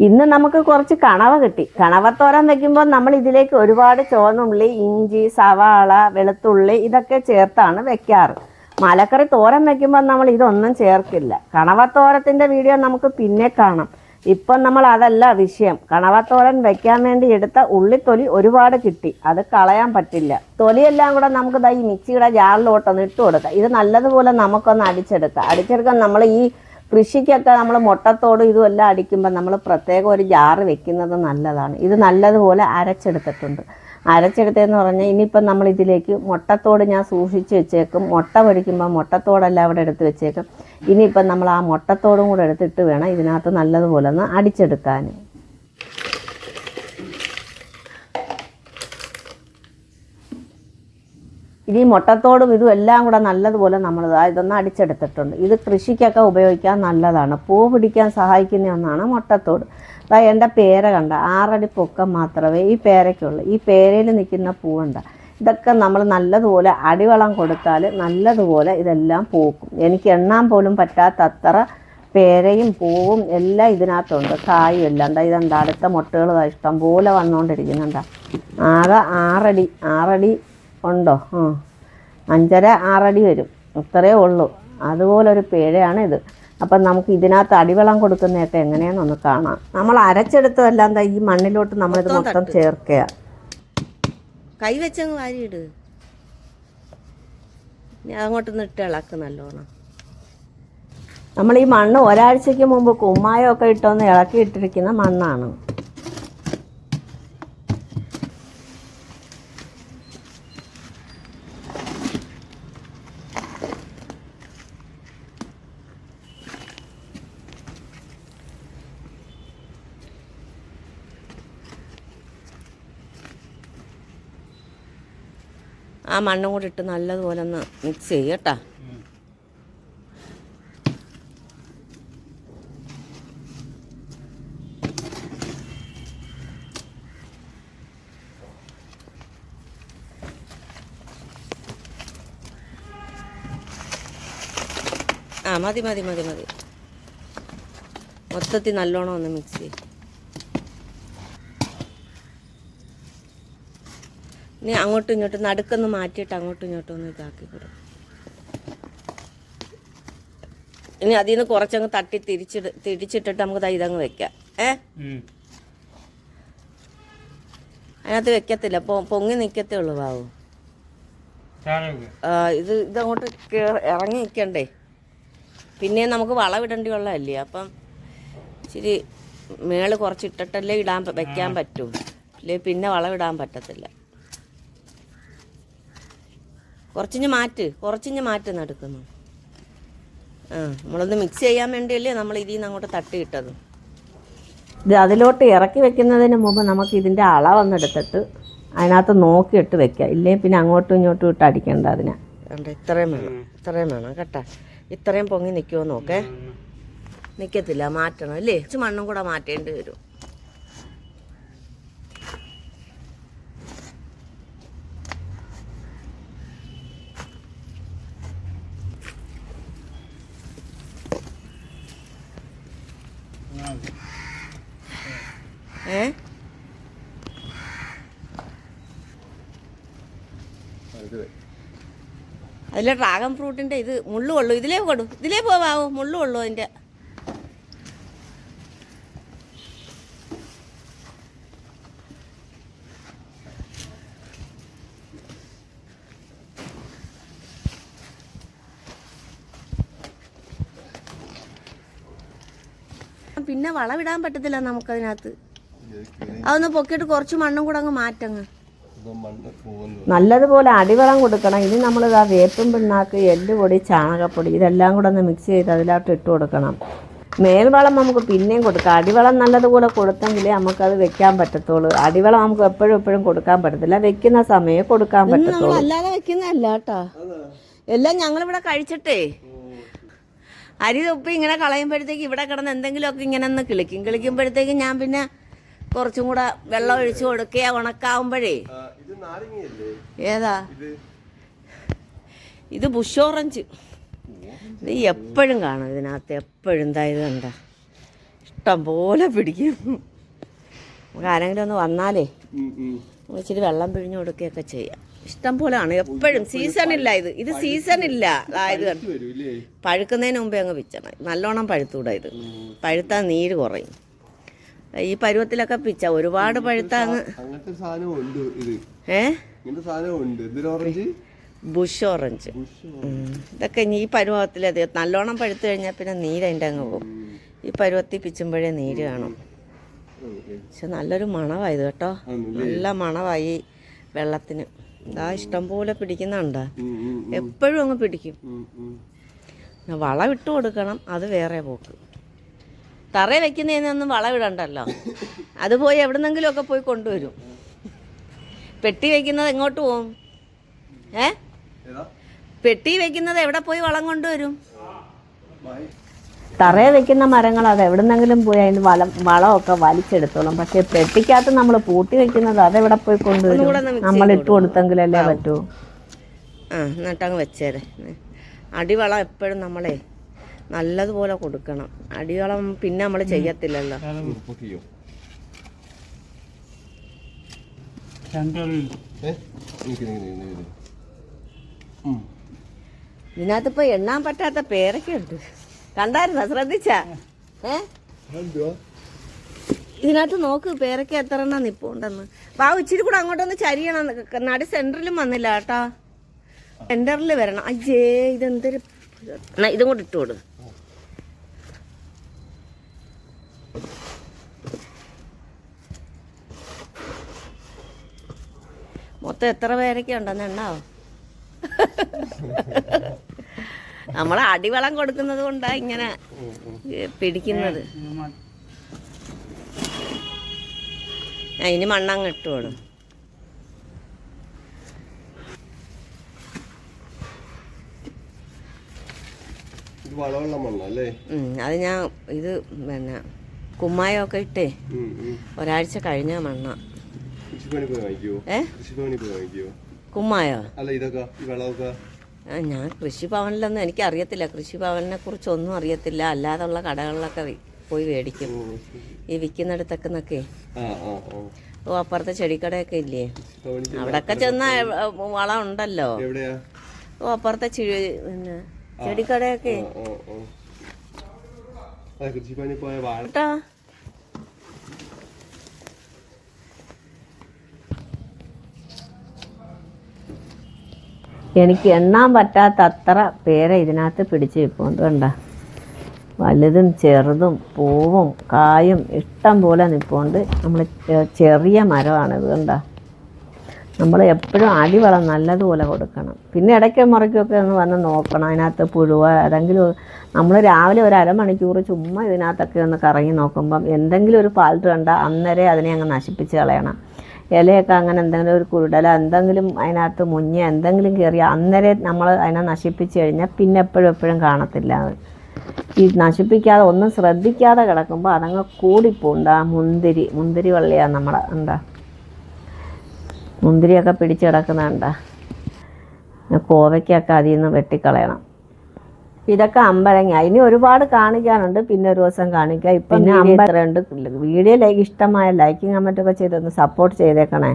ഇന്ന് നമുക്ക് കുറച്ച് കണവ കിട്ടി. കണവത്തോരൻ വെക്കുമ്പോൾ നമ്മൾ ഇതിലേക്ക് ഒരുപാട് ചുവന്നുള്ളി ഇഞ്ചി സവാള വെളുത്തുള്ളി ഇതൊക്കെ ചേർത്താണ് വെക്കാറ്. മലക്കറി തോരൻ വെക്കുമ്പോൾ നമ്മൾ ഇതൊന്നും ചേർക്കില്ല. കണവത്തോരത്തിന്റെ വീഡിയോ നമുക്ക് പിന്നെ കാണാം. ഇപ്പം നമ്മൾ അതല്ല വിഷയം. കണവത്തോരൻ വെക്കാൻ വേണ്ടി എടുത്ത ഉള്ളിത്തൊലി ഒരുപാട് കിട്ടി. അത് കളയാൻ പറ്റില്ല. തൊലിയെല്ലാം കൂടെ നമുക്ക് ദാ ഈ മിക്സിയുടെ ജാറിലോട്ടൊന്ന് ഇട്ട് കൊടുക്കാം. ഇത് നല്ലതുപോലെ നമുക്കൊന്ന് അടിച്ചെടുക്കാം. അടിച്ചെടുക്കാൻ നമ്മൾ ഈ കൃഷിക്കൊക്കെ നമ്മൾ മുട്ടത്തോടും ഇതും എല്ലാം അടിക്കുമ്പോൾ നമ്മൾ പ്രത്യേകം ഒരു ജാറ് വെക്കുന്നത് നല്ലതാണ്. ഇത് നല്ലതുപോലെ അരച്ചെടുത്തിട്ടുണ്ട്. അരച്ചെടുത്തതെന്ന് പറഞ്ഞാൽ ഇനിയിപ്പം നമ്മൾ ഇതിലേക്ക് മുട്ടത്തോട് ഞാൻ സൂക്ഷിച്ച് വെച്ചേക്കും. മുട്ട പൊരിക്കുമ്പോൾ മുട്ടത്തോടെല്ലാം അവിടെ എടുത്ത് വെച്ചേക്കും. ഇനിയിപ്പം നമ്മൾ ആ മുട്ടത്തോടും കൂടെ എടുത്തിട്ട് വേണം ഇതിനകത്ത് നല്ലതുപോലെ ഒന്ന് അടിച്ചെടുക്കാൻ ഇനി മുട്ടത്തോടും ഇതും എല്ലാം കൂടെ നല്ലതുപോലെ നമ്മൾ ഇതൊന്ന് അടിച്ചെടുത്തിട്ടുണ്ട്. ഇത് കൃഷിക്കൊക്കെ ഉപയോഗിക്കാൻ നല്ലതാണ്. പൂ പിടിക്കാൻ സഹായിക്കുന്ന ഒന്നാണ് മുട്ടത്തോട്. അതായത് എന്റെ പേര കണ്ട ആറടി പൊക്കം മാത്രമേ ഈ പേരയ്ക്കുള്ളൂ. ഈ പേരയിൽ നിൽക്കുന്ന പൂവുണ്ട ഇതൊക്കെ നമ്മൾ നല്ലതുപോലെ അടിവളം കൊടുത്താൽ നല്ലതുപോലെ ഇതെല്ലാം പൂക്കും. എനിക്ക് എണ്ണാൻ പോലും പറ്റാത്തത്ര പേരയും പൂവും എല്ലാം ഇതിനകത്തുണ്ട്. കായും എല്ലാം. എന്താ ഇതെന്താ അടുത്ത മുട്ടകൾ ഇഷ്ടം പോലെ വന്നുകൊണ്ടിരിക്കുന്നുണ്ടാ. ആകെ ആറടി ആറടി ഉണ്ടോ? ആ. അഞ്ചര ആറടി വരും. ഇത്രയേ ഉള്ളൂ. അതുപോലൊരു പേഴയാണ് ഇത് അപ്പം നമുക്ക് ഇതിനകത്ത് അടിവെള്ളം കൊടുക്കുന്നതൊക്കെ എങ്ങനെയാണെന്നൊന്ന് കാണാം. നമ്മൾ അരച്ചെടുത്തതെല്ലാം എന്താ ഈ മണ്ണിലോട്ട് നമ്മളിത് മൊത്തം ചേർക്കുക കൈ വെച്ചങ്ങ് വാരിയിട്. ഞാൻ അങ്ങോട്ട് ഇട്ട് ഇളക്ക് നല്ലോണം. നമ്മൾ ഈ മണ്ണ് ഒരാഴ്ചയ്ക്ക് മുമ്പ് കുമ്മായമൊക്കെ ഇട്ടൊന്ന് ഇളക്കി ഇട്ടിരിക്കുന്ന മണ്ണാണ്. ആ മണ്ണും കൂടി ഇട്ട് നല്ലതുപോലെ ഒന്ന് മിക്സ് ചെയ്യട്ടാ ആ മതി മതി മതി മതി. മൊത്തത്തിൽ നല്ലോണം ഒന്ന് മിക്സ് ചെയ്യും. നീ അങ്ങോട്ടും ഇങ്ങോട്ടും നടുക്കൊന്ന് മാറ്റിയിട്ട് അങ്ങോട്ടും ഇങ്ങോട്ടും ഒന്ന് ഇതാക്കി കൊടുക്കും ഇനി അതിൽ നിന്ന് കുറച്ചങ്ങ് തട്ടി തിരിച്ചിട്ട് തിരിച്ചിട്ടിട്ട് നമുക്ക് ഇതങ്ങ് വെക്കാം. ഏ? അതിനകത്ത് വെക്കത്തില്ല. പൊങ്ങി നിൽക്കത്തേ ഉള്ളൂ ബാബു. ആ, ഇത് ഇതങ്ങോട്ട് ഇറങ്ങി നിൽക്കണ്ടേ പിന്നെ നമുക്ക് വളമിടേണ്ടി ഉള്ളതല്ലേ? അപ്പം ഇച്ചിരി മേൾ കുറച്ച് ഇട്ടിട്ടല്ലേ ഇടാൻ വെക്കാൻ പറ്റും. അല്ലേ? പിന്നെ വളവിടാൻ പറ്റത്തില്ല. കുറച്ചിഞ്ഞ് മാറ്റ് കുറച്ചിഞ്ഞ് മാറ്റ് നടക്കുന്നു. ആ നമ്മളൊന്ന് മിക്സ് ചെയ്യാൻ വേണ്ടിയല്ലേ നമ്മൾ ഇതിൽ നിന്ന് അങ്ങോട്ട് തട്ടിയിട്ടത് ഇത് അതിലോട്ട് ഇറക്കി വെക്കുന്നതിന് മുമ്പ് നമുക്ക് ഇതിന്റെ അളവൊന്നെടുത്തിട്ട് അതിനകത്ത് നോക്കിയിട്ട് വെക്കുക. ഇല്ലേ പിന്നെ അങ്ങോട്ടും ഇങ്ങോട്ടും ഇട്ട് അടിക്കേണ്ട അതിനെ. ഇത്രയും വേണം ഇത്രയും വേണം കേട്ടാ. ഇത്രയും പൊങ്ങി നിൽക്കുമോ നോക്കേ. നിൽക്കത്തില്ല മാറ്റണം അല്ലേ ഇച്ചിരി മണ്ണും കൂടെ മാറ്റേണ്ടി വരും ഏ അതിലെ ഡ്രാഗൺ ഫ്രൂട്ടിന്റെ ഇത് മുള്ളു കൊള്ളു. ഇതിലേ കൊടു ഇതിലേ പോവാവോ മുള്ളു കൊള്ളു അതിന്റെ പിന്നെ വളവിടാൻ പറ്റത്തില്ല നമുക്കതിനകത്ത്. അതൊന്ന് പൊക്കിയിട്ട് കുറച്ച് മണ്ണും കൂടെ അങ്ങ് മാറ്റങ്ങ്. നല്ലതുപോലെ അടിവളം കൊടുക്കണം. ഇനി നമ്മൾ ഇതാ വേപ്പും പിണ്ണാക്ക് എല്ലുപൊടി ചാണകപ്പൊടി ഇതെല്ലാം കൂടെ ഒന്ന് മിക്സ് ചെയ്ത് അതിലോട്ട് ഇട്ട് കൊടുക്കണം. മേൽവളം നമുക്ക് പിന്നെയും കൊടുക്കാം. അടിവളം നല്ലതുപോലെ കൊടുത്തെങ്കിലേ നമുക്കത് വെക്കാൻ പറ്റത്തുള്ളൂ. അടിവളം നമുക്ക് എപ്പോഴും എപ്പോഴും കൊടുക്കാൻ പറ്റത്തില്ല. വെക്കുന്ന സമയം കൊടുക്കാൻ പറ്റത്തുള്ളൂ. അല്ലാതെ വെക്കുന്നതല്ല കേട്ടോ. എല്ലാം ഞങ്ങളിവിടെ കഴിച്ചിട്ടേ. അരി തൊപ്പി ഇങ്ങനെ കളയുമ്പോഴത്തേക്ക് ഇവിടെ കിടന്ന് എന്തെങ്കിലുമൊക്കെ ഇങ്ങനെ ഒന്ന് കിളിക്കും. കിളിക്കുമ്പോഴത്തേക്ക് ഞാൻ പിന്നെ കുറച്ചും കൂടെ വെള്ളം ഒഴിച്ചു കൊടുക്കുക ഉണക്കാവുമ്പോഴേ. ഏതാ? ഇത്? Bush orange. ഇത് എപ്പോഴും കാണും ഇതിനകത്ത്. എപ്പോഴും. എന്താ ഇത് കണ്ട. ഇഷ്ടം പോലെ പിടിക്കും. നമുക്ക് ആരെങ്കിലും ഒന്ന് വന്നാലേ ഇച്ചിരി വെള്ളം പിഴിഞ്ഞു കൊടുക്കുകയൊക്കെ ചെയ്യാം. ഇഷ്ടം പോലെയാണ് എപ്പോഴും. സീസൺ ഇല്ല ഇത്. ഇത് സീസൺ ഇല്ല അതായത് പഴുക്കുന്നതിന് മുമ്പേ അങ്ങ് പിച്ചണം നല്ലോണം പഴുത്തൂടാ ഇത്. പഴുത്താൽ നീര് കുറയും. ഈ പരുവത്തിലൊക്കെ പിച്ച ഒരുപാട് പഴുത്താങ്ങ് അങ്ങനത്തെ സാധനം ഉണ്ട് ഇത്. Bush orange. ഇതൊക്കെ ഇനി ഈ പരുവത്തിൽ അത് നല്ലോണം പഴുത്തു കഴിഞ്ഞാൽ പിന്നെ നീര് അതിന്റെ അങ്ങ് പോകും. ഈ പരുവത്തിൽ പിച്ചുമ്പോഴേ നീര് കാണും. പക്ഷെ നല്ലൊരു മണമായത് കേട്ടോ. നല്ല മണമായി വെള്ളത്തിന്. ഇതാ ഇഷ്ടം പോലെ പിടിക്കുന്നുണ്ടാ? എപ്പോഴും അങ്ങ് പിടിക്കും. വളമിട്ട് കൊടുക്കണം അത് വേറെ പോക്ക്. തറ വെക്കുന്നതിനൊന്നും വളം ഇടണ്ടല്ലോ അത് പോയി എവിടെന്നെങ്കിലുമൊക്കെ പോയി കൊണ്ടുവരും. പെട്ടി വെക്കുന്നത് എങ്ങോട്ട് പോവും? ഏ? പെട്ടി വെക്കുന്നത് എവിടെ പോയി വളം കൊണ്ടുവരും? തറയെ വെക്കുന്ന മരങ്ങൾ അത് എവിടുന്നെങ്കിലും പോയി അതിന് വളം വളമൊക്കെ വലിച്ചെടുത്തോളും. പക്ഷെ പെട്ടിക്കകത്ത് നമ്മൾ പൂട്ടി വെക്കുന്നത് അതെവിടെ പോയി കൊണ്ടുവരും? നമ്മൾ ഇട്ട് കൊടുത്തെങ്കിലല്ലേ പറ്റൂ. ആ എന്നിട്ടങ്ങ് വെച്ചേരെ. അടിവളം എപ്പോഴും നമ്മളെ നല്ലതുപോലെ കൊടുക്കണം. അടിവളം പിന്നെ നമ്മൾ ചെയ്യത്തില്ലല്ലോ. ഇപ്പൊ എണ്ണാൻ പറ്റാത്ത പേരൊക്കെ ഉണ്ട് കണ്ടായിരുന്നോ? ശ്രദ്ധിച്ചാ? ഏ? ഇതിനകത്ത് നോക്ക് പേരൊക്കെ എത്ര എണ്ണം നിപ്പുണ്ടെന്ന്. ആ ഇച്ചിരി കൂടെ അങ്ങോട്ടൊന്ന് ചരിയണം. നടു സെന്ററിലും വന്നില്ല കേട്ടാ. സെന്ററിൽ വരണം. അയ്യേ ഇതെന്തൊരു ഇതും കൂടെ ഇട്ടോട് മൊത്തം എത്ര പേരൊക്കെ ഉണ്ടെന്ന് എണ്ണാവോ? നമ്മൾ അടിവളം കൊടുക്കുന്നത് കൊണ്ടാ ഇങ്ങനെ പിടിക്കുന്നത്. അതിന് മണ്ണങ്ങ് ഇട്ടുകൊടും അത് ഞാൻ ഇത് പിന്നെ കുമ്മായമൊക്കെ ഇട്ടേ. ഒരാഴ്ച കഴിഞ്ഞ മണ്ണ. കുമ്മായോ? അല്ല ഇതൊക്കെ ആ, ഞാൻ കൃഷിഭവനിലൊന്നും എനിക്ക് അറിയത്തില്ല കൃഷിഭവനെ കുറിച്ചൊന്നും അറിയത്തില്ല. അല്ലാതുള്ള കടകളിലൊക്കെ പോയി മേടിക്കും. ഈ വിൽക്കുന്നിടത്തൊക്കെ നിന്നൊക്കെ ഓ അപ്പുറത്തെ ചെടിക്കടയൊക്കെ ഇല്ലേ? കൃഷിഭവനിൽ ചെന്ന് വളം ഉണ്ടല്ലോ. ഓ അപ്പുറത്തെ പിന്നെ ചെടിക്കടയൊക്കെ. കേട്ടാ എനിക്ക് എണ്ണാൻ പറ്റാത്ത അത്ര പേരെ ഇതിനകത്ത് പിടിച്ച് വെക്കും. കണ്ട വലുതും ചെറുതും പൂവും കായും ഇഷ്ടം പോലെ നിൽപ്പുണ്ട് നമ്മൾ ചെറിയ മരമാണ്. ഇത് കണ്ട നമ്മൾ എപ്പോഴും അടിവളം നല്ലതുപോലെ കൊടുക്കണം. പിന്നെ ഇടയ്ക്ക് മുറയ്ക്കൊക്കെ ഒന്ന് വന്ന് നോക്കണം. അതിനകത്ത് പുഴുവ ഏതെങ്കിലും നമ്മൾ രാവിലെ ഒരു അരമണിക്കൂർ ചുമ്മാ ഇതിനകത്തൊക്കെ ഒന്ന് കറങ്ങി നോക്കുമ്പം എന്തെങ്കിലും ഒരു ഫാൾട്ട് കണ്ടാൽ അന്നേരം അതിനെ അങ്ങ് നശിപ്പിച്ച് കളയണം. ഇലയൊക്കെ അങ്ങനെ എന്തെങ്കിലും ഒരു കുരുടല എന്തെങ്കിലും അതിനകത്ത് മുഞ്ഞ എന്തെങ്കിലും കയറി അന്നേരം നമ്മൾ അതിനെ നശിപ്പിച്ച് കഴിഞ്ഞാൽ പിന്നെ എപ്പോഴും എപ്പോഴും കാണത്തില്ല. ഈ നശിപ്പിക്കാതെ ഒന്നും ശ്രദ്ധിക്കാതെ കിടക്കുമ്പോൾ അതങ്ങ് കൂടിപ്പോവും എന്താ മുന്തിരി മുന്തിരി വള്ളിയാണ് നമ്മളെ എന്താ? മുന്തിരിയൊക്കെ പിടിച്ച് കിടക്കുന്നുണ്ട. കോവയ്ക്കൊക്കെ അതിൽ നിന്ന് വെട്ടിക്കളയണം. ഇതൊക്കെ അമ്പലങ്ങ. ഇനി ഒരുപാട് കാണിക്കാനുണ്ട്. പിന്നെ ഒരു ദിവസം കാണിക്കാം. ഇപ്പം അമ്പലം വീഡിയോ ലൈക്ക് ഇഷ്ടമായ ലൈക്കും കമന്റൊക്കെ ചെയ്തൊന്ന് സപ്പോർട്ട് ചെയ്തേക്കണേ.